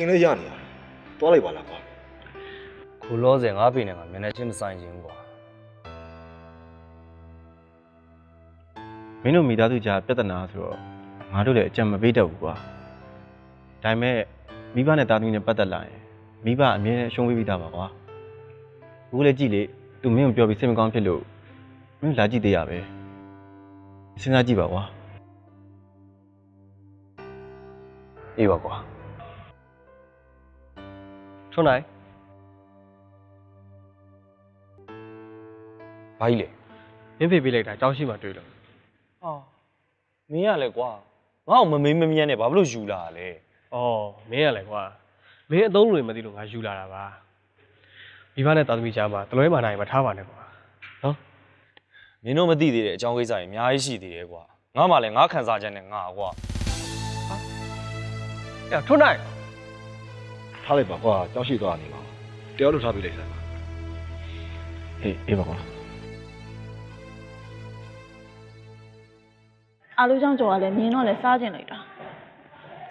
ဖျောင်းထွက်နိုင်အချိန်လေးရနေရတယ်သွားလိုက်ပါလားကွာခုလောဆယ်ငါဖေနဲ့ငါမျက်နှာချင်းမဆိုင်ခြင်းကွာမင်းတို့မိသားစုကြားပြဿနာဆိုတော့ငါတို့လည်းအကြံမပေးတတ်ဘူးကွာဒါပေမဲ့မိဘနဲ့တာသမီနဲ့ပတ်သက်လာရင်မိဘအမြဲတမ်းရှုံးပေးပြီးသားပါကွာဘူးလည်းကြည့်လေသူမင်းကိုပြောပြီးစိတ်မကောင်းဖြစ်လို့မင်းလာကြည့်သေးရပဲစဉ်းစားကြည့်ပါကွာအေးပါကွာ ထွန်းနိုင်ဘာကြီးလဲမင်းဖေးပေးလိုက်တာအကြောင်းရှိမှတွေ့လို့ဟာမင်းရလဲကွာငါ့ကိုမမေးမမြန်းနဲ့ဘာဖြစ်လို့ယူလာတာလဲ။အော်မင်းရလဲကွာ။မင်းအသုံးလို့မသိလို့ငါယူလာတာပါ။မိဘနဲ့တာသမီကြားမှာတလွဲမာနိုင်မှာထားပါနဲ့ကွာမင်းတို့မသိသေးတဲ့အကြောင်းကိစ္စတွေအများကြီးရှိသေးတယ်ကွာငါမှလည်းငါခံစားချက်နဲ့ငါကွာ။အဲ့ထွန်းနိုင် ထားလိုက်ပါကွာကြောက်ရှိသွားနေပါတရားလို့ထားပေးလိုက်စမ်းပါအေးအေးပါကွာအားလုံးကြောင့်ကြော်ကလည်းမြင်တော့လည်းစားကျင်လိုက်တာ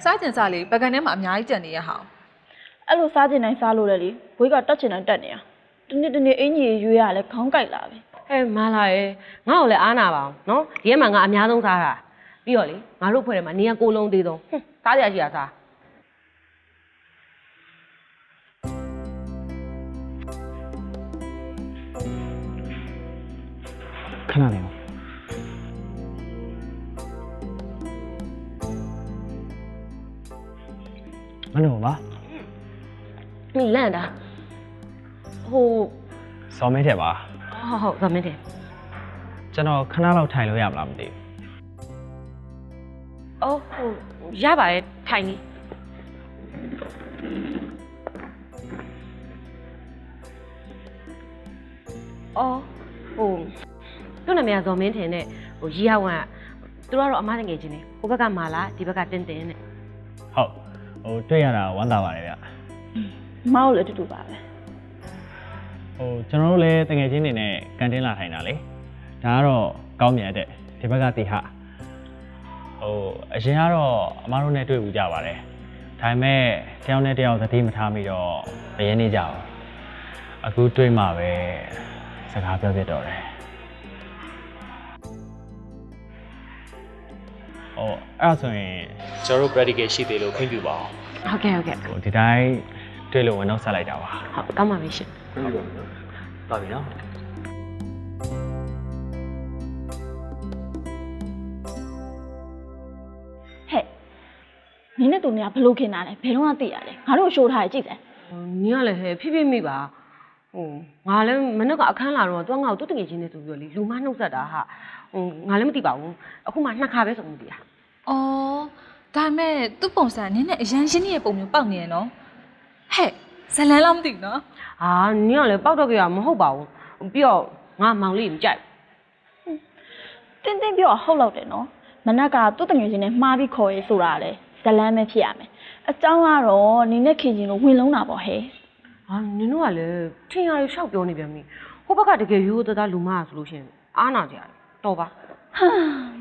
စားကျင်စားလေးပကံထဲမှာအများကြီးကြံနေရဟောင်းအဲ့လိုစားကျင်တိုင်းစားလို့လေလေဘွေးကတက်ချင်တိုင်းတက်နေတာတနေ့တနေ့အင်ကြီးရွေးရလဲခေါင်းကိုက်လာပြီဟဲ့မလာရဲ့ငါ့ကိုလည်းအားနာပါအောင်နော်ဒီထဲမှာငါအများဆုံးစားတာပြီးတော့လေငါတို့ဖွဲ့ထဲမှာနေရကိုလုံးသေးဆုံးဟွန်းစားကြရရှိတာစား ခဏနေပါမလို့ပါမိလန့်တာဟိုစော်မဲတဲ့ပါဟုတ်ဟုတ်ဗမင်းတယ်ကျွန်တော်ခဏလောက်ထိုင်လို့ရမလားမသိအော်ဟိုရပါရဲ့ထိုင်နေအော်ဟို သူ့နာမည်ကဇော်မင်းထင်တဲ့ဟိုရီဟဝန်ကသူတို့ကတော့အမတငယ်ချင်းနေဟိုဘက်ကမာလာဒီဘက်ကတင်းတင်းနဲ့ဟုတ်ဟိုတွေ့ရတာဝမ်းသာပါတယ်ဗျမောက်လည်းအတူတူပါပဲဟိုကျွန်တော်တို့လည်းတငယ်ချင်းတွေနဲ့ကန်တင်းလာထိုင်တာလေဒါကတော့ကောင်းမြတ်တဲ့ဒီဘက်ကတိဟဟိုအရင်ကတော့အမားတို့နဲ့တွေ့ဘူးကြပါတယ်ဒါပေမဲ့တယောက်နဲ့တယောက်သတိမထားမိတော့မရင်းနေကြဘူးအခုတွေ့မှပဲစကားပြောပြတော့တယ် ဟိုအဲ့ဒါဆိုရင်ကျွန်တော်တို့ practical ရှိသေးလို့ခွင့်ပြုပါအောင်ဟုတ်ကဲ့ဟုတ်ကဲ့ဟိုဒီတိုင်းတွေ့လို့ဝင်တော့ဆက်လိုက်တာပါဟုတ်ကောင်းပါပြီရှင်ပါပြီနော်ဟဲ့နင်းနဲ့သူနေကဘလို့ခင်တာလဲဘယ်တော့မှသိရလဲငါတို့ရှိုးထားရကြည့်စမ်းဟိုနင်ကလည်းဟဲ့ဖိဖိမိပါ ဟိုငါလည်းမနေ့ကအခန်းလာတော့သူကငါ့ကိုသူ့တငယ်ချင်းနဲ့ဆိုပြီးတော့လေလူမနှုတ်ဆက်တာဟာဟိုငါလည်းမသိပါဘူးအခုမှနှစ်ခါပဲဆိုမှမသိတာ ။အော်ဒါပေမဲ့သူ့ပုံစံနင်းနဲ့အရန်ရှင်းနေတဲ့ပုံမျိုးပေါက်နေရနော်။ဟဲ့ဇလန်လောက်မသိဘူးနော် ဟာနင်ကလည်းပောက်တော့ကြရမဟုတ်ပါဘူးပြီးတော့ငါမောင်လေးမကြိုက် တင်းတင်းပြောဟုတ်လောက်တယ်နော်မနက်ကသူ့တငယ်ချင်းနဲ့မှားပြီးခေါ်ရေးဆိုတာလဲဇလန်းပဲဖြစ်ရမယ်အเจ้าကတော့နင်းနဲ့ခင်ချင်းလို့ဝင်လုံးတာပေါ့ဟဲ့ ဟာနင်တို့ကလည်းထင်ရရရှောက်ပြောနေပြန်ပြီဟိုဘက်ကတကယ်ရိုးရိုးသားသားလူမဆိုလို့ရှိရင်အားနာကြရတယ်တော်ပါဟာ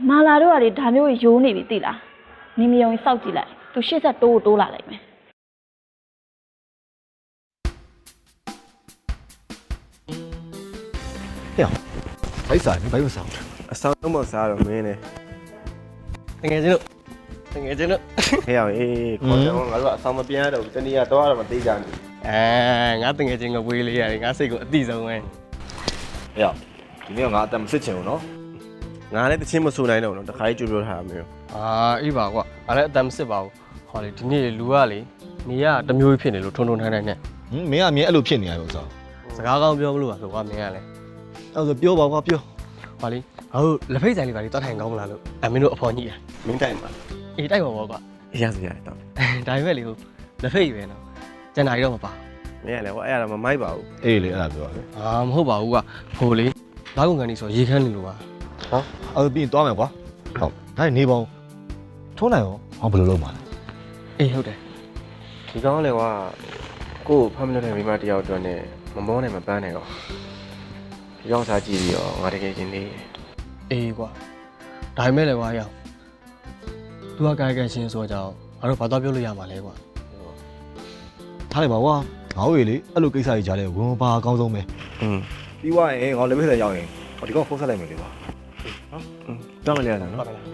မာလာတို့ကလေဒါမျိုးရိုးနေပြီသိလားနင်းမယုံရင်စောက်ကြည့်လိုက်သူရှေ့ဆက်တိုးတိုးလာလိုက်မယ်ဘိုက်စားဘိုက်မစားဘူးအဆောင်တော့မစားတော့မင်းနဲ့။တကယ်ချင်းလို့တကယ်ချင်းလို့ခေအောင်အေးခေါ်တော့ငါတို့ကအဆောင်မပြန်ရတော့ဘူးတနည်းကတော့တော့မသေးကြဘူး အဲငါတကယ်ချင်းကဝေးလေးရတယ်ငါစိတ်ကိုအတိဆုံးပဲဟဲ့ဒီနေ့ကငါအတမစစ်ချင်ဘူးနော်ငါလည်းတချင်းမဆူနိုင်တော့ဘူးနော်တခါကြီးကြိုးပြောထားတာမျိုး။အာအေးပါကွာ။ငါလည်းအတမ်းမစစ်ပါဘူး။ဟောလေဒီနေ့လူကလေနေရတစ်မျိုးကြီးဖြစ်နေလို့ထုံထုံထိုင်းထိုင်းနဲ့ဟင်မင်းကအမြင်အဲ့လိုဖြစ်နေရရောစားစကားကောင်းပြောမလို့ပါဆိုကွာမင်းကလည်းအဲ့ဆိုပြောပါကွာပြောဟောလေဟုတ်လက်ဖိတ်ဆိုင်လေးပါလေးတွားထိုင်ကောင်းမလားလို့အမင်းတို့အဖော်ညိရမင်းတိုင်ပါအေးတိုက်ပါဘောကွာအေးရစီရတယ်တော့ဒါပေမဲ့လေဟိုလက်ဖိတ်ပဲနော် ကျန်တာကြီးတော့မပါမင်းကလည်းဟောအဲ့ဒါမမိုက်ပါဘူးအေးလေအဲ့ဒါပြောပါလေအာမဟုတ်ပါဘူးကွာဟိုလေလာကုန်ကန်နေဆိုရေခမ်းနေလို့ပါအဲ့ဒါပြီးရင်သွားမယ်ကွာဟုတ်ဒါနေပေါင်းထုံးနိုင်ရောဟောဘယ်လိုလုပ်မှာလဲအေးဟုတ်တယ်ဒီကောင်းလေကွာကို့ကိုဖမ်းမလို့တဲ့မိမတယောက်အတွက်နဲ့မမောနဲ့မပန်းနဲ့တော့ဒီကောင်းစားကြည့်ပြီးတော့ငါတကယ်ချင်းလေးအေးကွာဒါပေမဲ့လည်းကွာရောက်သူကကာယကံရှင်ဆိုတော့ကြောင့်ငါတို့ဘာသွားပြောလို့ရမှာလဲကွာ ထားလိုက်ပါကွာငါ့ဝေလေအဲ့လိုကိစ္စကြီးကြားလဲဝင်ဝင်ပါအကောင်းဆုံးပဲอืมပြီးသွားရင်ငါလည်းပဲဆက်ရောက်ရင်ဟောဒီကောင်ဖုန်းဆက်လိုက်မယ်လေကွာတော့မလဲရတာဟုတ်နော်ကဲ့လား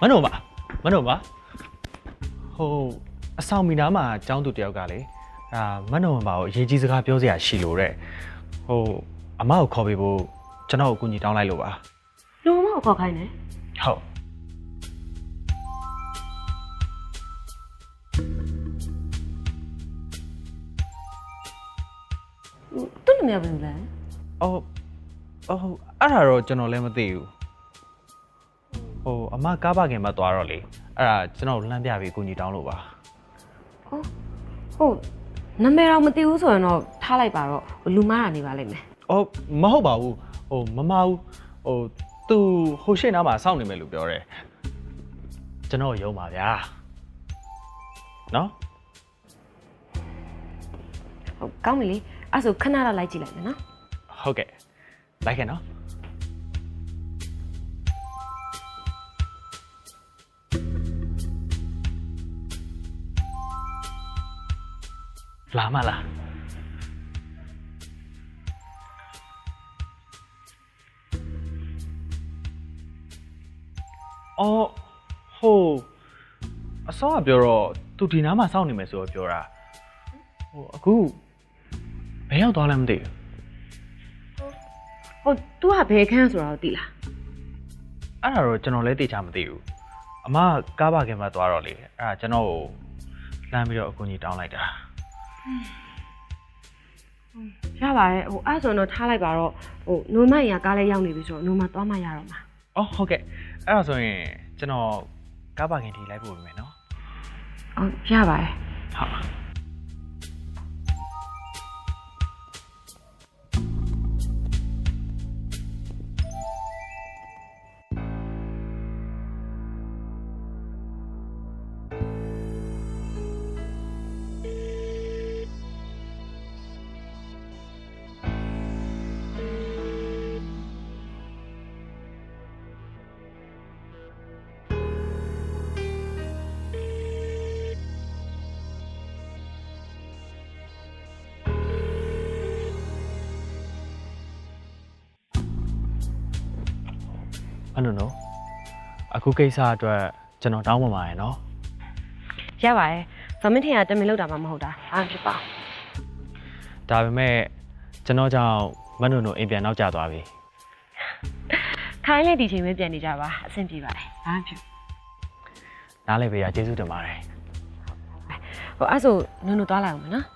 မနှုံပါမနှုံပါဟို အဆောင်မီနာမှာចောင်းသူတယောက်ကလေအာမနှုံပါကိုအရေးကြီးစကားပြောစရာရှိလို့တဲ့ဟိုအမကိုခေါ်ပေးဖို့ကျွန်တော်ကိုအကူအညီတောင်းလိုက်လို့ပါလူမကိုခေါ်ခိုင်းတယ်ဟုတ်သူ့လူမျိုးဘယ်လိုလဲအော်အော်အဲ့ဒါတော့ကျွန်တော်လည်းမသိဘူးဟိုအမကားပါခင်မှာသွားတော့လေအဲ့ဒါကျွန်တော်လှမ်းပြပြီးအကူအညီတောင်းလို့ပါ ဟုတ်နာမည်တော့မသိဘူးဆိုရင်တော့ထားလိုက်ပါတော့လူမားတာနေပါလိမ့်မယ်အော်မဟုတ်ပါဘူးဟိုမမဘူးဟိုသူဟိုရှေ့နားမှာစောင့်နေမယ်လို့ပြောတယ်ကျွန်တော်ယုံပါဗျာနော်ဟုတ်ကောင်းပြီလေအဲ့ဆိုခဏတော့လိုက်ကြည့်လိုက်မယ်နော်ဟုတ်ကဲ့လိုက်ခဲ့နော် လာမလားအော်ဟိုအစောကပြောတော့သူဒီနားမှာစောင့်နေမယ်ဆိုတော့ပြောတာဟိုအခုဘယ်ရောက်သွားလဲမသိဘူးဟုတ် तू ကဘယ်ခန်းဆိုတော့သိလားအဲ့ဒါတော့ကျွန်တော်လည်းသိချာမသိဘူးအမကားပါခင်မှာသွားတော့လေအဲ့ဒါကျွန်တော်ကိုလှမ်းပြီးတော့အကူအညီတောင်းလိုက်တာ ရပါတယ်ဟိုအဲ့ဆိုရင်တော့ထားလိုက်ပါတော့ဟိုနိုမရကားလေးရောက်နေပြီဆိုတော့နိုမသွားမှရတော့မှာအော်ဟုတ်ကဲ့အဲ့ဒါဆိုရင်ကျွန်တော်ကားပါခင်ထိလိုက်ဖို့ပဲမယ်နော်ဟုတ်ရပါတယ်ဟုတ်ပါ အဲ့လိုနော်အခုကိစ္စအတွက်ကျွန်တော်တောင်းပန်ပါရယ်နော်ရပါတယ်ဇမင်းထင်ကတမင်လောက်တာမှမဟုတ်တာအားဖြစ်ပါဒါပေမဲ့ကျွန်တော်ကြောင့်မနှုံတို့အိမ်ပြန်နောက်ကျသွားပြီခိုင်းလိုက်ဒီချိန်ပဲပြန်နေကြပါအဆင်ပြေပါတယ်အားဖြစ်နားလည်ပေးရကျေးဇူးတင်ပါတယ်ဟိုအဲ့ဆိုနုံနုံသွားလိုက်အောင်မယ်နော်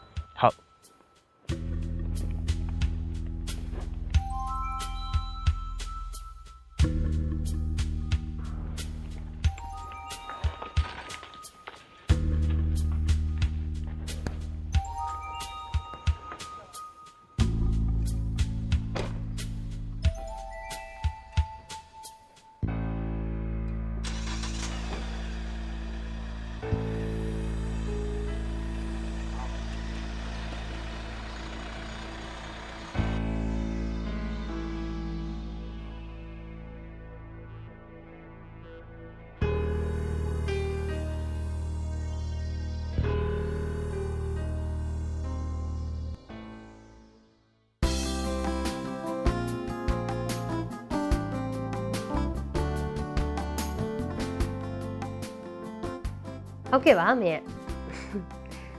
ဟုတ်ကဲ့ပါမင်း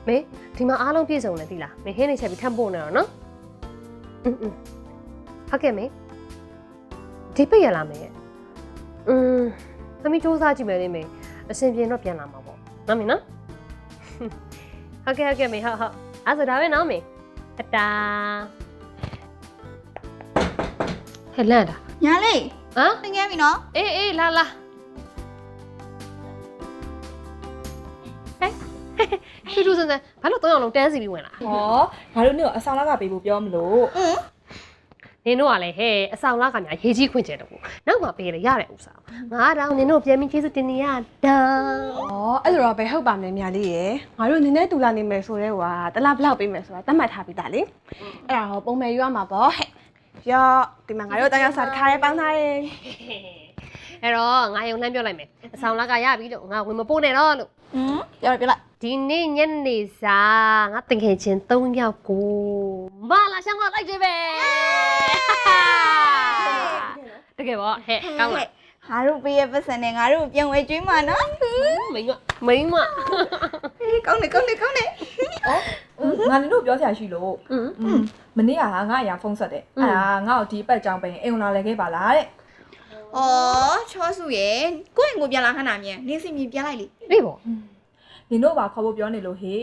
မေဒီမှာအားလုံးပြည့်စုံတယ်သိလားမေဟင်းနေချက်ပြီးထပ်ပို့နေတော့နော်อืมอืมဟုတ်ကဲ့မေဒီပိတ်ရလားမေอืมသမီးစူးစမ်းကြည့်မယ်လေမေအဆင်ပြေတော့ပြန်လာမှာပေါ့နော်မေနော်ဟုတ်ကဲ့ဟုတ်ကဲ့မေဟုတ်ဟုတ်အဲ့ဆိုဒါပဲနော်မေတတာဟဲ့လန့်တာ ညာလေး ဟမ် သင်ခဲ့ပြီနော် အေးအေးလာလာ ထူးထူးဆန်းဆန်းဘာလို့သုံးအောင်လုံးတန်းစီပြီးဝင်လာဟောငါတို့နေ့ကအဆောင်လာကပေးဖို့ပြောမလို့နေနင်တို့ကလည်းဟဲ့အဆောင်လာကများရေးကြီးခွင့်ကျဲတော့ဘူးနောက်မှပေးရရတယ်ဥစားငါတော့နင်တို့ပြန်ပြီးကျေးဇူးတင်နေရတာ။အော်အဲ့လိုတော့ဘယ်ဟုတ်ပါမလဲမြာလေးရယ်။ငါတို့နည်းနည်းတူလာနေမယ်ဆိုတော့ဟာတလားဘလောက်ပေးမယ်ဆိုတာသတ်မှတ်ထားပြီးသားလေ။အဲ့ဒါဟောပုံမဲ့ရွာမှာပေါ့ဟဲ့။ရောဒီမှာငါတို့တရားစာတစ်ခါရေးပေါင်းထားတယ် အဲ့တော့ငါယုံနှမ်းပြောလိုက်မယ်အဆောင်လက်ကရပြီလို့ငါဝင်မပို့နဲ့တော့လို့ဟမ်ပြောလိုက်ပြောလိုက်ဒီနေ့ညနေစာငါတင်ခင်ချင်း၃ယောက်ကိုမလာရှောင်းတော့လိုက်ကြပဲတကယ်ပေါ့ဟဲ့ကောင်းလားငါတို့ပေးရပတ်စံနဲ့ငါတို့ပြန်ဝဲကျွေးမှာနော်မိမမိမအေးကောင်းနေကောင်းနေကောင်းနေငါလည်းတို့ပြောစရာရှိလို့မနေ့ကငါအရာဖုန်းဆက်တယ်အဲ့ဒါငါ့ကိုဒီပတ်ကြောင်ပဲအင်္ဂလာလဲခဲ့ပါလားတဲ့ အော်ချောစုရဲ့ကိုယ့်အိမ်ကိုပြန်လာခဏမြန်နင်းစီမြင်ပြန်လိုက်လေ ပြေပေါ့ နင်တို့ပါခေါ်ဖို့ပြောနေလို့ဟေး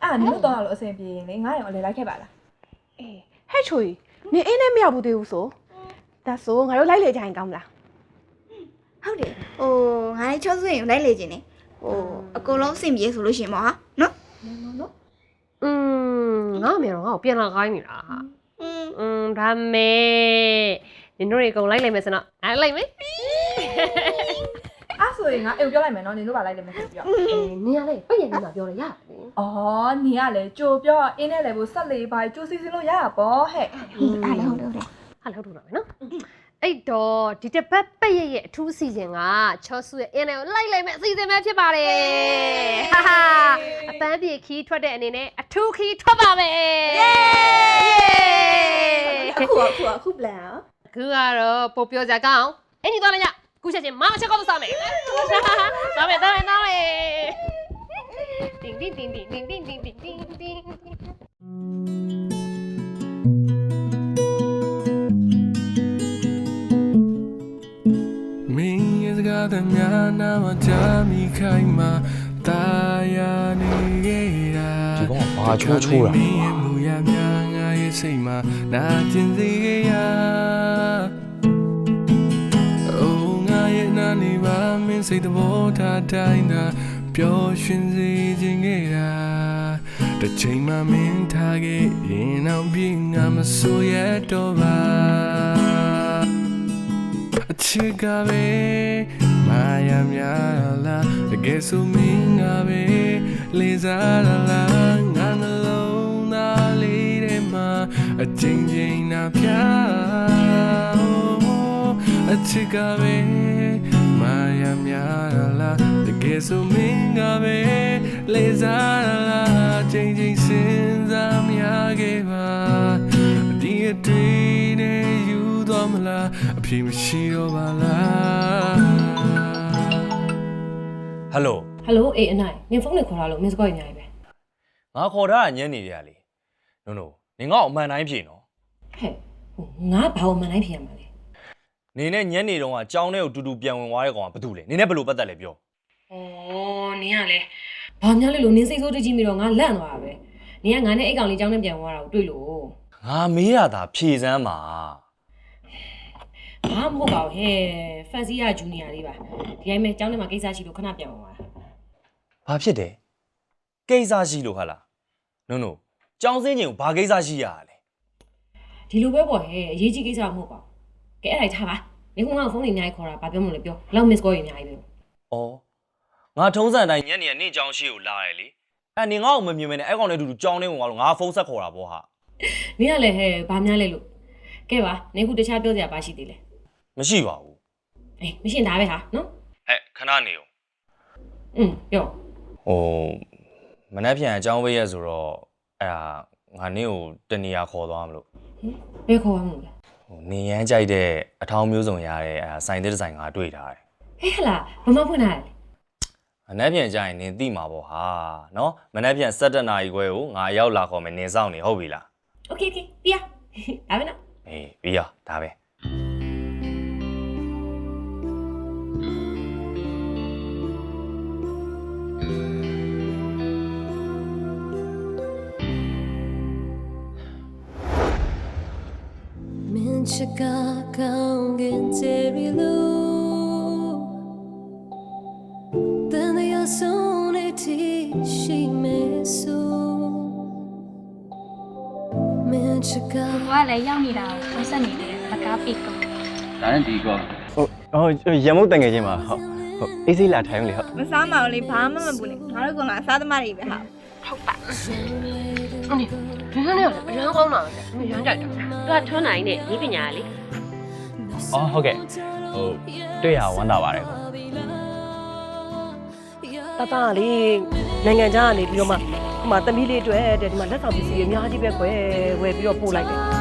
အဲ့ဒါနင်တို့တော့လို့အဆင်ပြေရင်လေငါရောအလဲလိုက်ခဲ့ပါလား ။အေးဟဲ့ချွေနင်အင်းနဲ့မရောက်ဘူးသေးဘူးဆို။ဒါဆိုငါတို့လိုက်လေကြရင်ကောင်းမလား ။ဟုတ်တယ်။ဟိုငါလည်းချောစုရင်လိုက်လေခြင်းနေ။ဟိုအကုန်လုံးအဆင်ပြေဆိုလို့ရှရင်ပေါ့ဟာနော် อืมငါအမေတော့ငါ့ကိုပြန်လာခိုင်းနေတာဟာ ။อืม อืมဒါမဲ့ နင်တို့တွေအကုန်လိုက်လိုက်မယ်ဆိုတော့လိုက်လိုက်မယ်အဲ့ဆိုရင်ငါအိမ်ပြောလိုက်မယ်နော်နင်တို့ပါလိုက်လိုက်မယ်ဆိုပြောအေးနင်ကလည်းပြည့်ရည်မှာပြောလို့ရတယ်ဩနင်ကလည်းကြိုပြောအင်းနဲ့လည်းကို14ဘိုင်ကြိုစီစဉ်လို့ရတာပေါ့ဟဲ့အဲ့ဒါဟုတ်တယ်ဟုတ်တယ်အားလောက်ထုတ်တော့မယ်နော်အဲ့တော့ဒီတစ်ပတ်ပက်ရရဲ့အထူးအစီအစဉ်ကချောဆူရဲ့အင်းနဲ့ကိုလိုက်လိုက်မဲ့အစီအစဉ်ပဲဖြစ်ပါတယ်ဟာဟာအပန်းပြေခီးထွက်တဲ့အနေနဲ့အထူးခီးထွက်ပါမယ်ယေး အခုကအခုကအခု plan อ่ะ ခုကတော့ပို့ပြောကြကောင်းအင်းဒီသွားလိုက်ရခုချက်ချင်းမောင်ချက်ကောက်စားမယ်သွားမယ်သွားမယ်သွားမယ်တင်းတင်းတင်းတင်းတင်းတင်းတင်းတင်းတင်းမင်းရဲ့စကားသမျှနာမကြမိခိုင်မှာတာယာနေခဲ့တာဒီကောင်ကဘာချိုးချိုးတာမင်းရဲ့မူရများငါရဲ့စိတ်မှာနာကျင်စေ သဘောထားတိုင်းသာပျော်ရွှင်စေခြင်းခဲ့တာတစ်ချိန်မှမင်းထားခဲ့ရင်အောင်ပြီးငါမဆိုရတော့ပါအချစ်ကပဲမာယာများလားတကယ်ဆိုမင်းကပဲလေးစားရလားငါနှလုံးသားလေးထဲမှာအချင်းချင်းနာပြအချစ်ကပဲ မာယာများလားတကယ်ဆိုမင်းကပဲလေးစားရလားချင်းချင်းစဉ်းစားမရခဲ့ပါဒီအတွေ့နဲ့ယူသွားမလားအပြေမရှိတော့ပါလားဟယ်လိုဟယ်လိုအေးအနိုင်နင်ဖုန်းနဲ့ခေါ်လာလို့မင်းစကားရညာပဲငါခေါ်ထားတာညံ့နေတယ်ကလေနုံနုံနင်ငါ့ကိုအမှန်တိုင်းဖြေနော်ဟဲ့ဟိုငါဘာလို့မနိုင်ဖြစ်ရမှာလဲ နေနဲ့ညံ့နေတော့ကကြောင်းထဲကိုတူတူပြန်ဝင်သွားတဲ့ကောင်ကဘာတူလဲနင်နဲ့ဘယ်လိုပတ်သက်လဲပြောဩနင်ကလည်းဘာများလဲလို့နင်စိတ်ဆိုးတကြီးမိတော့ငါလန့်သွားတာပဲနင်ကငါနဲ့အိတ်ကောင်လေးကြောင်းနဲ့ပြန်သွားတာကိုတွေ့လို့ငါမေးရတာဖြေစမ်းပါဘာမဟုတ်ပါဘူးဟဲ့ဖန်စီယာဂျူနီယာလေးပါဒီတိုင်းပဲကျောင်းထဲမှာကိစ္စရှိလို့ခဏပြန်သွားတာဘာဖြစ်တယ်ကိစ္စရှိလို့ဟာလားနုံနုံကြောင်းစင်းချင်းကိုဘာကိစ္စရှိရတာလဲဒီလိုပဲပေါ့ဟဲ့အရေးကြီးကိစ္စမဟုတ်ပါဘူးကဲအဲ့ဒါကြီးထားပါ နေကငါ့ကိုဖုန်းလေးအများကြီးခေါ်တာဘာပြောမလို့လဲပြောလောက် miss call ကြီးအများကြီးပဲဩငါထုံးစံတိုင်းညံ့နေရနေကြောင်းရှိကိုလာတယ်လေအဲ့နေငါ့ကိုမမြင်မနဲ့အဲ့ကောင်နဲ့အတူတူကြောင်းထဲဝင်သွားလို့ငါဖုန်းဆက်ခေါ်တာပေါ့ဟာနင်ကလည်းဟဲ့ဘာများလဲလို့ကဲပါနေခုတခြားပြောစရာဘာရှိသေးလဲမရှိပါဘူးအေးမရှင်းဒါပဲဟာနော်ဟဲ့ခဏနေဦးอืมပြောဟိုမနှက်ပြန်အကြောင်းပေးရဆိုတော့အဲ့ဒါငါနင့်ကိုတနေရာခေါ်သွားမလို့ဘယ်ခေါ်ရမလို့လဲ ဟိုနင်းရမ်းကြိုက်တဲ့အထောင်မျိုးစုံရတဲ့အဲဆိုင်သစ်ဒီဇိုင်ကတွေ့ထားတယ်ဟဲ့ဟလာမမဖွင့်နိုင်မနှက်ပြန်ကြရင်နင်းသိမှာပေါ့ဟာနော်မနှက်ပြန်7နာရီခွဲကိုငါရောက်လာခေါ်မယ်နင်းဆောင်နေဟုတ်ပြီလား okay okay ပြရဒါပဲနော်အေးပြီးရဒါပဲ 哇！雷妖米大，不要闪躲，把卡闭掉。打人第一个。哦哦，有没有等一下嘛？这是哪台用的？没扫码，你拍嘛嘛不灵。好了，哥啊，啥都没了，好不好？好办。你，你先聊，先讲嘛，先讲讲。 သူကထွန်းနိုင်တဲ့ဤပညာလေအော်ဟုတ်ကဲ့ဟိုတွေ့ရဝမ်းသာပါတယ်ကွာတတလေးနိုင်ငံခြားကနေပြီးတော့မှဟိုမှာတမီးလေးအတွက်တဲ့ဒီမှာလက်ဆောင်ပစ္စည်းအများကြီးပဲကွယ်ဝယ်ပြီးတော့ပို့လိုက်တယ်